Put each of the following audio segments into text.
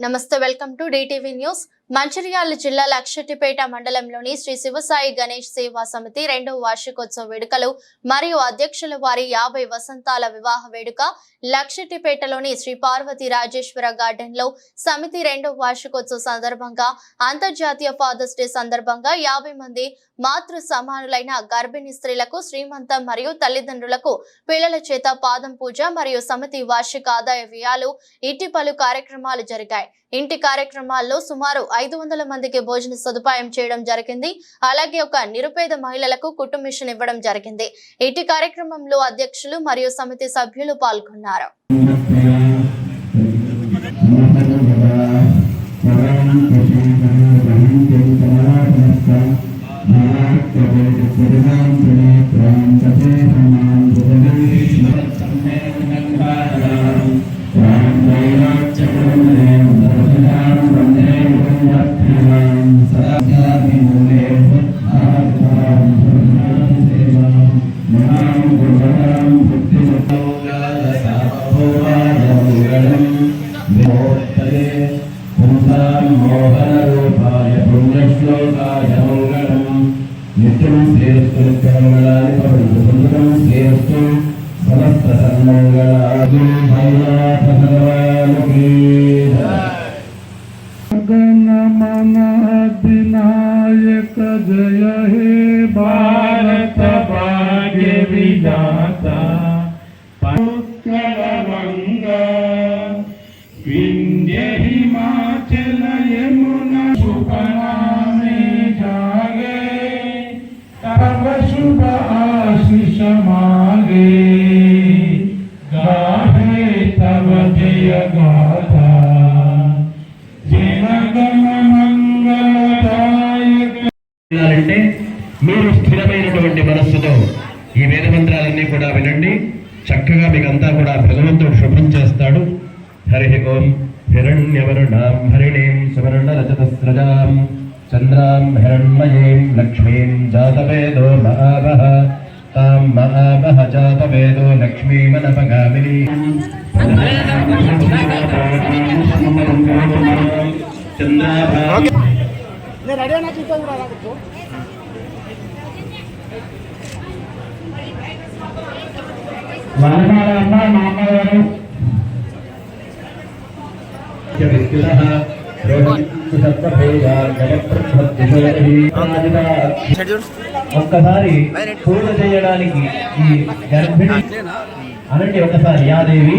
నమస్తే welcome to DTV news Mancherial జిల్లా లక్షటిపేట మండలంలోని శ్రీ శివసాయి గణేష్ సేవా సమితి రెండవ వార్షికోత్సవ వేడుకలు మరియు అధ్యక్షుల వారి యాభై వసంతాల వివాహ వేడుక లక్షటిపేటలోని శ్రీ పార్వతి రాజేశ్వర గార్డెన్లో సమితి రెండవ వార్షికోత్సవ సందర్భంగా అంతర్జాతీయ ఫాదర్స్ డే సందర్భంగా యాభై మంది మాతృ సమానులైన గర్భిణీ స్త్రీలకు శ్రీమంతం మరియు తల్లిదండ్రులకు పిల్లల చేత పాదం పూజ మరియు సమితి వార్షిక ఆదాయ వ్యయాలు ఇట్టి పలు కార్యక్రమాలు జరిగాయి. ఇంటి కార్యక్రమాల్లో సుమారు ఐదు వందల మందికి భోజన సదుపాయం చేయడం జరిగింది అలాగే ఒక నిరుపేద మహిళలకు కుటుంబ మిషన్ ఇవ్వడం జరిగింది ఇటు కార్యక్రమంలో అధ్యక్షులు మరియు సమితి సభ్యులు పాల్గొన్నారు ప్రపంచం శ్రేయస్సులక్షణంగాని ప్రపంచ సుందరం శ్రేయస్సు సమస్త సన్మంగళ గణ మన వినాయక జయ హే బా అంటే మీరు స్థిరమైనటువంటి మనస్సుతో ఈ వేద మంత్రాలన్నీ కూడా వినండి. చక్కగా మీకంతా కూడా భగవంతుడు శుభ్రం చేస్తాడు. హరి ఓం హిరణ్యవరుణాం హరిణీం సువర్ణ రజతస్రజాం చంద్రాం హిరణ్మయీం లక్ష్మీం జాతవేదో మహావహ తాం మహావహ జాతవేదో లక్ష్మీమనపగామిని. చంద్రాభా ఒక్కసారి పూజ చేయడానికి ఈ గర్భిణి అనండి ఒకసారి యాదేవి.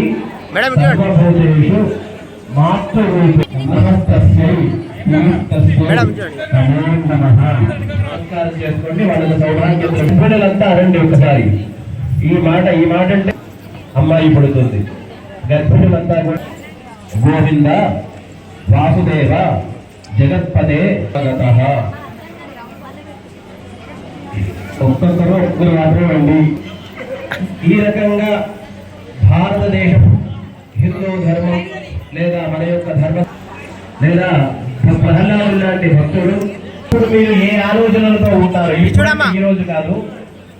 నమస్కారం చేసుకోండి వాళ్ళకి సౌభాగ్యం గర్భిణులంతా అనండి ఒకసారి ఈ మాట ఈ మాట అంటే అమ్మాయి పుడుతుంది. గర్భిణులంతా కూడా. గోవింద వాసుదేవ జగత్పదే ఒక్కొక్కరు ఒక్కొక్కరు మాత్రమే అండి. ఈ రకంగా భారతదేశం హిందూ ధర్మం లేదా మన యొక్క ధర్మం లేదా ప్రహ్లాదు లాంటి భక్తుడు ఇప్పుడు మీరు ఏ ఆలోచనలతో ఉంటారు? ఈ రోజు కాదు.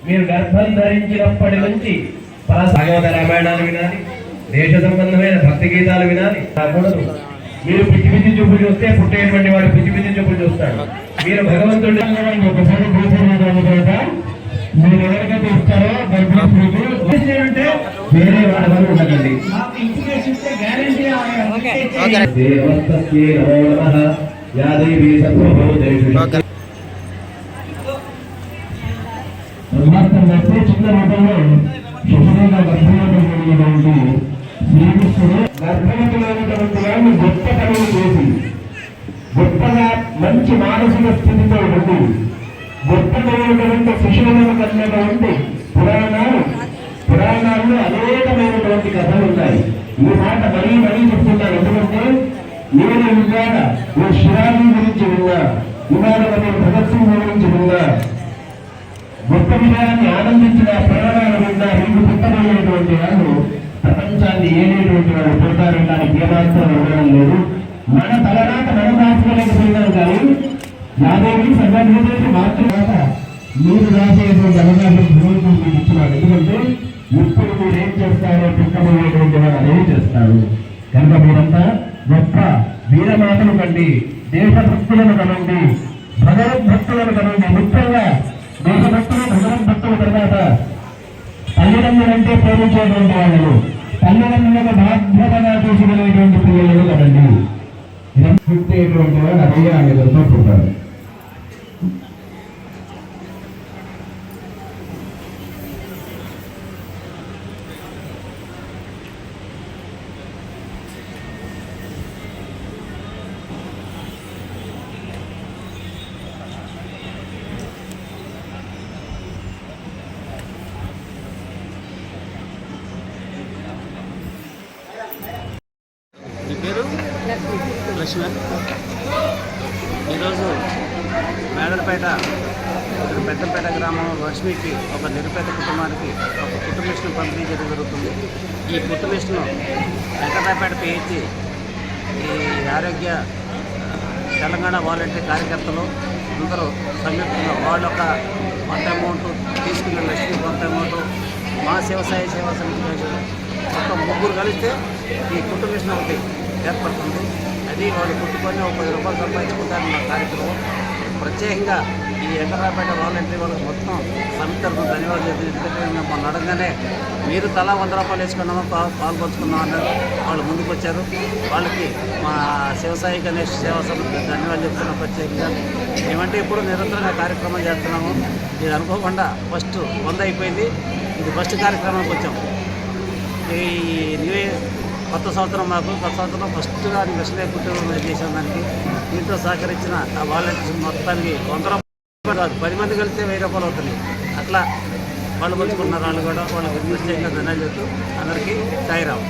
మీరు గర్భం ధరించినప్పటి నుంచి భాగవత రామాయణాలు వినాలి దేశ సంబంధమైన భక్తి గీతాలు వినాలి. కాకూడదు. మీరు పిచ్చి పిచ్చి చూపులు చూస్తే పుట్టేటువంటి వాడు పిచ్చి పిచ్చి చూపులు చూస్తాడు. మీరు భగవంతుడి ఒకసారి మీరు ఎవరికైతే ఇస్తారో అంటే వేరే ఉండకండి. నమో నమః. సర్వభూతేషు వచ్చే చిన్న రూపంలో శుభ్రంగా గర్భవతులైనటువంటి శ్రీకృష్ణుడు గర్భవతులైనటువంటి వారిని గొప్ప పనులు చేసి గొప్పగా మంచి మానసిక స్థితితో ఉండి గొప్పదైనటువంటి శిశువులను కలిగినటువంటి పురాణాలు పురాణాల్లో అనేకమైనటువంటి కథలు ఉన్నాయి ఈ మాట మరీ మరీ చెప్తున్నాను ఎందుకంటే నేను ఇవాళ ఓ శివాజీ గురించి విన్నా ఇవాళ నేను భగత్ సింగ్ గురించి విన్నా గొప్ప ఆనందించిన ప్రేరణను విన్న మీకు పుట్టబోయేటువంటి వాళ్ళు ప్రపంచాన్ని ఏలేటువంటి వాళ్ళు పుడతారని దానికి ఏమాత్రం ఉండడం లేదు. మన తలనాట మనం రాసుకోలేకపోయినాం కానీ యాదేవి సర్వభూతేషు మాతృవాత మీరు రాసేటువంటి అవకాశం భగవంతుడు మీకు ఇచ్చినాడు ఎందుకంటే ఇప్పుడు మీరు ఏం చేస్తారో పుట్టబోయేటువంటి వాడు అదే చేస్తారు. కనుక మీరంతా గొప్ప వీరమాతలు కండి దేశభక్తులను కనండి తల్లిదండ్రులంటే వాళ్ళు తల్లిదండ్రులకు బాధ్యతగా తీసుకునేటువంటి పిల్లలు కదండి? పుట్టేటువంటి వాళ్ళు అదే ఆమె పుట్టారు. లక్ష్మణ్ ఈరోజు మేడలపేట ఇక్కడ పెద్దపేట గ్రామంలో లక్ష్మికి ఒక నిరుపేద కుటుంబానికి ఒక కుటుంబ మిషన్ పంపిణీ చేయడం జరుగుతుంది. ఈ కుటుంబ మిషన్ వెంకటరాపేట పిహెచ్సి ఈ ఆరోగ్య తెలంగాణ వాలంటీర్ కార్యకర్తలు అందరూ సంయుక్తంగా వాళ్ళ ఒక కొంత అమౌంట్ తీసుకున్న లక్ష్మి కొంత అమౌంట్ మా వ్యవసాయ సేవా సమితి మొత్తం ముగ్గురు కలిస్తే ఈ కుటుంబ ఒకటి ఏర్పడుతుంది. అది వాళ్ళు కుట్టుకొని ఒక పది రూపాయలు సంపాదించుకుంటారు మా కార్యక్రమం. ప్రత్యేకంగా ఈ ఎకరాపేట వాలంటీర్ వాళ్ళకి మొత్తం సమితి తరఫున ధన్యవాదాలు చెప్పింది ఎందుకంటే మేము మొన్న అడగగానే మీరు తలా వంద రూపాయలు వేసుకున్నామో పా పాల్పంచుకున్నాం అన్నారు. వాళ్ళు ముందుకు వచ్చారు వాళ్ళకి మా శివసాయి గణేష్ సేవా సమితి ధన్యవాదాలు చెప్తున్నాం ప్రత్యేకంగా. మేమంటే ఇప్పుడు నిరంతరంగా కార్యక్రమం చేస్తున్నాము. ఇది అనుకోకుండా ఫస్ట్ వంద అయిపోయింది. ఇది ఫస్ట్ కార్యక్రమానికి వచ్చాం. ఈ న్యూ ఇయర్ కొత్త సంవత్సరం మాకు కొత్త సంవత్సరం ఫస్ట్గా మిషనే కుటుంబం చేసాం దానికి? దీంతో సహకరించిన ఆ వాలంటీర్స్ మొత్తానికి వంద రూపాయలు కాదు పది మంది కలిస్తే వెయ్యి రూపాయలు అవుతుంది. అట్లా వాళ్ళు పంచుకున్నారు వాళ్ళు కూడా వాళ్ళకి ప్రత్యేకంగా ధన్యాలు చెప్తూ అందరికీ సాయిరావు